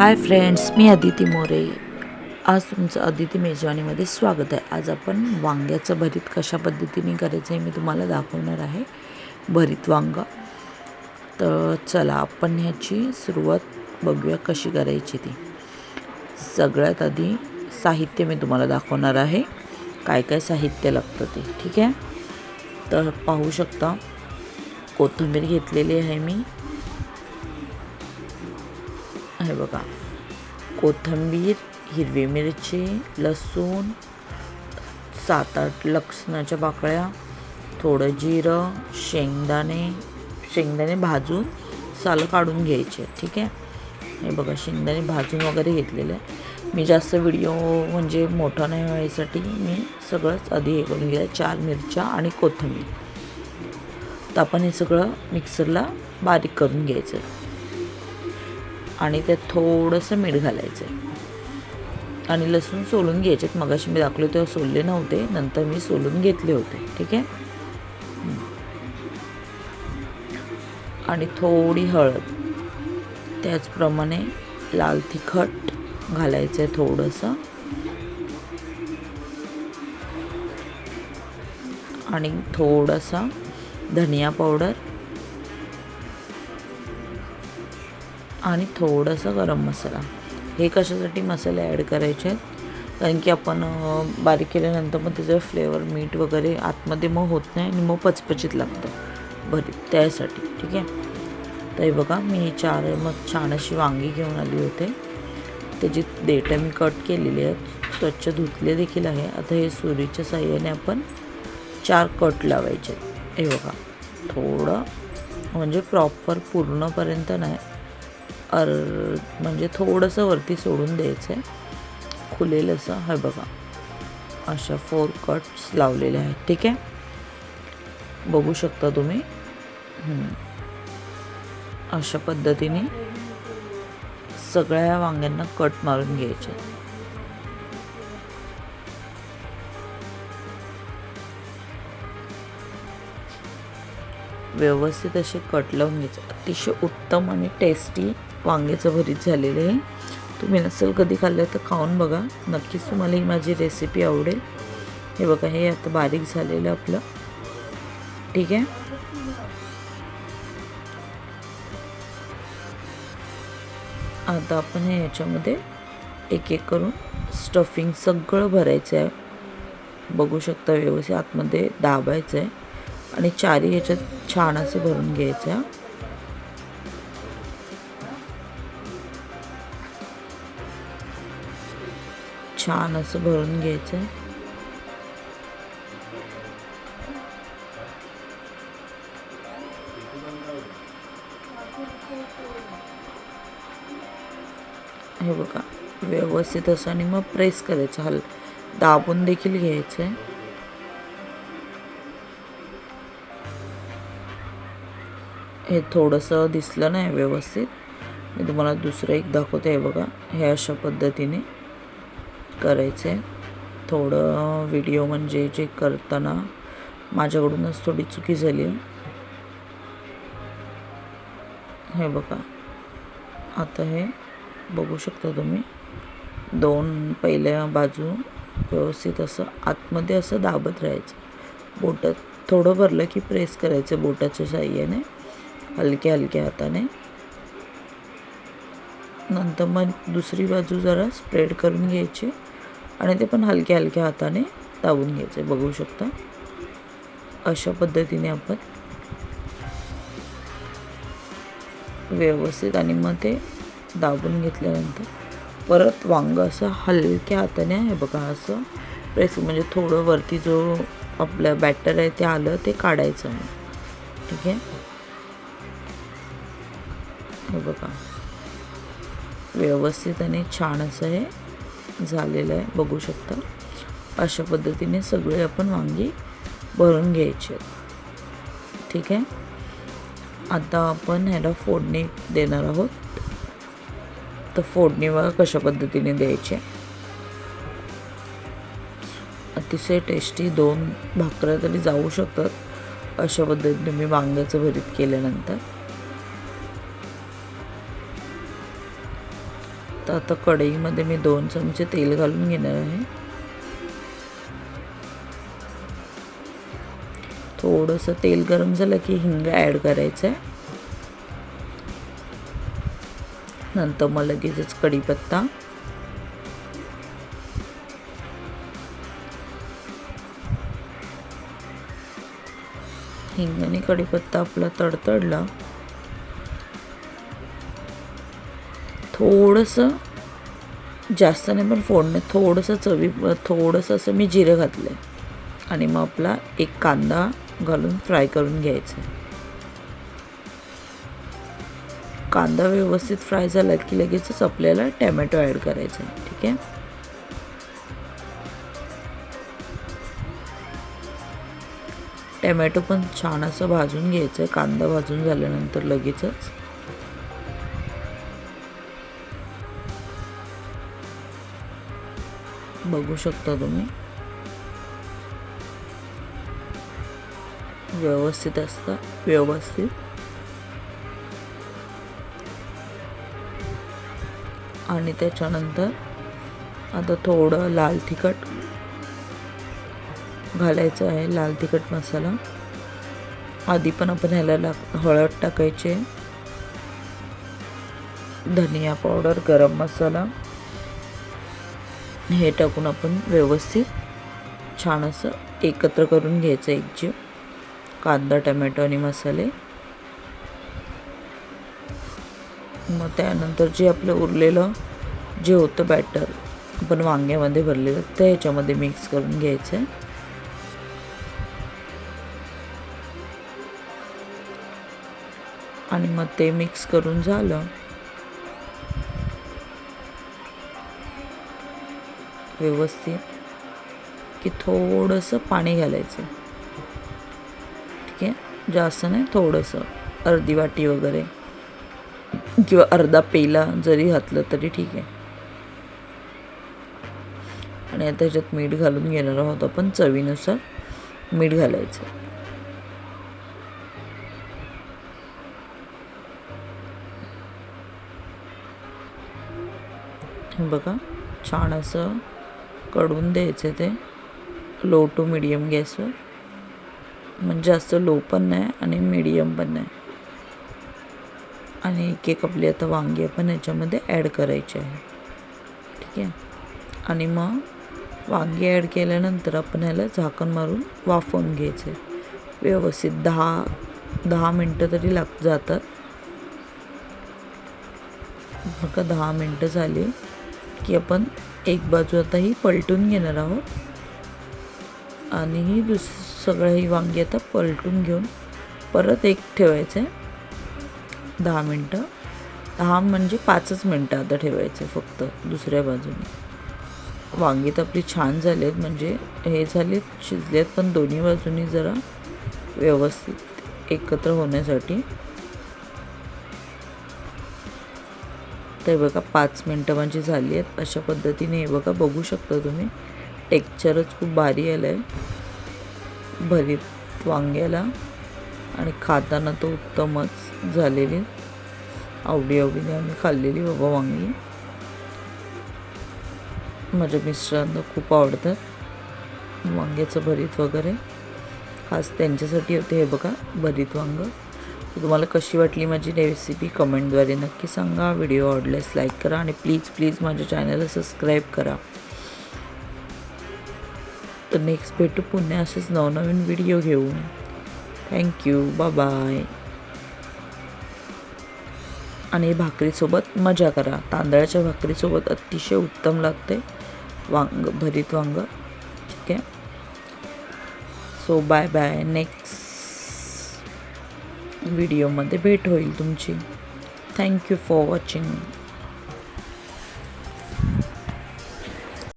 हाय friends मी अदिती मोरे. आज तुमचं अदिती मेजवानीमध्ये स्वागत आहे. आज आपण वांग्याचं भरीत कशा पद्धतीने करायचं आहे मी तुम्हाला दाखवणार आहे. भरीत वांगा. तर चला आपण ह्याची सुरुवात बघूया कशी करायची ती. सगळ्यात आधी साहित्य मी तुम्हाला दाखवणार आहे. काय काय साहित्य लागतं ते ठीक आहे? तर पाहू शकता. कोथिंबीर घेतलेली आहे मी. बघा. कोथिंबीर हिरवी मिरची लसूण सात आठ लसणाच्या पाकळ्या थोडं जिरं शेंगदाणे शेंगदाणे भाजून सालं काढून घ्यायचे ठीक आहे? हे बघा शेंगदाणे भाजून वगैरे घेतलेलं. आहे मी जास्त व्हिडिओ म्हणजे मोठा नाही व्हायसाठी मी सगळंच आधी हे करून घेतलं चार मिरच्या आणि कोथिंबीर. तर आपण हे सगळं मिक्सरला बारीक करून घ्यायचं. आणि त्यात थोडंसं मीठ घालायचं आहे आणि लसूण सोलून घ्यायचे. मगाशी मी दाखवले तेव्हा सोलले नव्हते. नंतर मी सोलून घेतले होते. ठीक आहे? आणि थोडी हळद. त्याचप्रमाणे लाल तिखट घालायचं आहे थोडंसं. आणि थोडासा धनिया पावडर. आणि थोडासा गरम मसाला. हे कशासाठी मसाले ॲड करायचे? आहेत कारण की आपण बारीक केल्यानंतर मग त्याचं फ्लेवर मीठ वगैरे आतमध्ये मग होत नाही आणि मग पचपचित लागतं. भरीत. त्यासाठी. ठीक आहे? तर हे बघा मी चार मग छान अशी वांगी घेऊन आली होते. त्याची देठं मी कट केलेली आहेत. स्वच्छ धुतले देखील आहे. आता हे सुरीच्या साह्याने आपण चार कट लावायचे हे बघा. थोडं म्हणजे प्रॉपर पूर्णपर्यंत नाही. अर म्हणजे थोडंसं वरती सोडून द्यायचं आहे खुलेल असं. हे बघा. अशा फोर कट्स लावलेले आहेत. ठीक आहे? बघू शकता तुम्ही? अशा पद्धतीने सगळ्या वांग्यांना कट मारून घ्यायचे. व्यवस्थित असे कट लावून घ्यायचे. अतिशय उत्तम आणि टेस्टी वांग्याचं भरीत झालेलं आहे. तुम्ही नसेल कधी खाल्लं तर खाऊन बघा. नक्कीच तुम्हाला ही माझी रेसिपी आवडेल. हे बघा हे आता बारीक झालेलं आपलं. ठीक आहे? आता आपण हे याच्यामध्ये एक एक करून स्टफिंग सगळं भरायचं आहे. बघू शकता व्यवस्थित आतमध्ये दाबायचं आहे. आणि चारी ह्याच्यात छान असं भरून घ्यायचं आहे. छान असं भरून घ्यायचं आहे हे बघा व्यवस्थित असं आणि मग प्रेस करायचं. हल दाबून देखील घ्यायचं आहे हे थोडंसं दिसलं नाही व्यवस्थित. मी तुम्हाला दुसरं एक दाखवते. बघा हे अशा पद्धतीने. करायचं. आहे थोडं व्हिडिओ म्हणजे जे करताना माझ्याकडूनच थोडी चुकी झाली. आहे हे बघा. आता हे बघू शकता तुम्ही. दोन पहिल्या बाजू व्यवस्थित असं आतमध्ये असं दाबत राहायचं. बोटात थोडं भरलं की प्रेस करायचं बोटाच्या साह्याने. हलक्या हलक्या हाताने. नंतर मग दुसरी बाजू जरा स्प्रेड करून घ्यायची. आणि ते पण हलक्या हलक्या हाताने दाबून घ्यायचे. बघू शकता. अशा पद्धतीने आपण व्यवस्थित आणि मग ते दाबून घेतल्यानंतर परत वांगं असं हलक्या हाताने आहे बघा असं प्रेस म्हणजे थोडं वरती जो आपलं बॅटर आहे ते आलं ते काढायचं ठीक आहे? हे बघा. व्यवस्थित आणि छान असं हे झालेलं आहे बघू शकता. अशा पद्धतीने सगळे आपण वांगी भरून घ्यायचे. ठीक आहे? आता आपण ह्याला फोडणी देणार आहोत. तर फोडणी बघा कशा पद्धतीने द्यायची अतिशय टेस्टी दोन भाकऱ्या तरी जाऊ शकतात. अशा पद्धतीने मी वांग्याचं भरीत केल्यानंतर. तर आता कढईमध्ये मी दोन चमचे तेल घालून घेणार आहे. थोडंसं तेल गरम झालं की हिंग ॲड करायचं आहे. नंतर मग लगेचच कढीपत्ता. हिंग आणि कढीपत्ता आपला तडतडला. थोडंसं जास्त नाही पण फोडणे थोडंसं चवी थोडंसं असं मी जिरं घातलं आहे आणि मग आपला एक कांदा घालून फ्राय करून घ्यायचा. कांदा व्यवस्थित फ्राय झाला की लगेचच आपल्याला टॅमॅटो ॲड करायचा आहे ठीक आहे? टॅमॅटो पण छान असं भाजून घ्यायचं. आहे कांदा भाजून झाल्यानंतर लगेचच बघू शकता तुम्ही. व्यवस्थित असतं व्यवस्थित. आणि त्याच्यानंतर आता थोडं लाल तिखट घालायचं आहे लाल तिखट मसाला. आधी पण आपण ह्याला लाग हळद टाकायचे. धनिया पावडर गरम मसाला. हे टाकून आपण व्यवस्थित छान असं एकत्र करून घ्यायचं एक जीव. कांदा टमॅटो आणि मसाले. मग त्यानंतर जे आपलं उरलेलं जे होतं बॅटर आपण वांग्यामध्ये भरलेलं ते ह्याच्यामध्ये मिक्स करून घ्यायचं आहे. आणि मग ते मिक्स करून झालं. व्यवस्थित की थोडंसं पाणी घालायचं. ठीक आहे? जास्त नाही थोडंसं. अर्धी वाटी वगैरे. किंवा अर्धा पेला जरी घातलं तरी ठीक आहे. आणि आता ह्याच्यात मीठ घालून घेणार आहोत आपण चवीनुसार मीठ घालायचं. बघा छान असं कढून द्यायचे ते. लो टू मिडियम गॅसवर. म्हणजे जास्त लो पण नाही आणि मिडियम पण नाही. आणि एक एक आपली आता वांगी पण याच्यामध्ये ॲड करायची आहे. ठीक आहे? आणि मग वांगी ॲड केल्यानंतर आपण ह्याला झाकण मारून वाफवून घ्यायचं. व्यवस्थित दहा दहा मिनटं तरी लाग जातात. बघा दहा मिनटं झाली. की आपण एक बाजू आता ही पलटून घेणार आहोत. आणि ही दुस सगळं ही वांगी आता पलटून घेऊन परत एक ठेवायचं आहे दहा मिनटं. दहा म्हणजे पाचच मिनटं आता ठेवायचे फक्त दुसऱ्या बाजूने. वांगी तर आपली छान झाली आहेत म्हणजे हे झालेत शिजलेत पण दोन्ही बाजूनी जरा व्यवस्थित एकत्र होण्यासाठी तर बघा पाच मिनटं माझी झाली आहेत. अशा पद्धतीने हे बघा बघू शकता तुम्ही. टेक्चरच खूप भारी आलं आहे भरीत वांग्याला आणि खाताना तो उत्तमच झालेली. आवडी आवडीने आम्ही खाल्लेली बाबा वांगी. माझ्या मिस्टरांना खूप आवडतात. वांग्याचं भरीत वगैरे. खास त्यांच्यासाठी होते हे बघा भरीत वांगं. तुम्हाला कशी वाटली माझी रेसिपी कमेंटद्वारे नक्की सांगा. व्हिडिओ आवडल्यास लाईक करा आणि प्लीज प्लीज माझ्या चॅनलला सबस्क्राईब करा. तर नेक्स्ट भेटू पुन्हा असेच नवनवीन व्हिडिओ घेऊन. थँक्यू बाय आणि भाकरीसोबत मजा करा. तांदळाच्या भाकरीसोबत अतिशय उत्तम लागते. वांग भरीत वांग. ठीक आहे. सो बाय बाय नेक्स्ट व्हिडिओमध्ये भेट होईल तुमची. Thank you for watching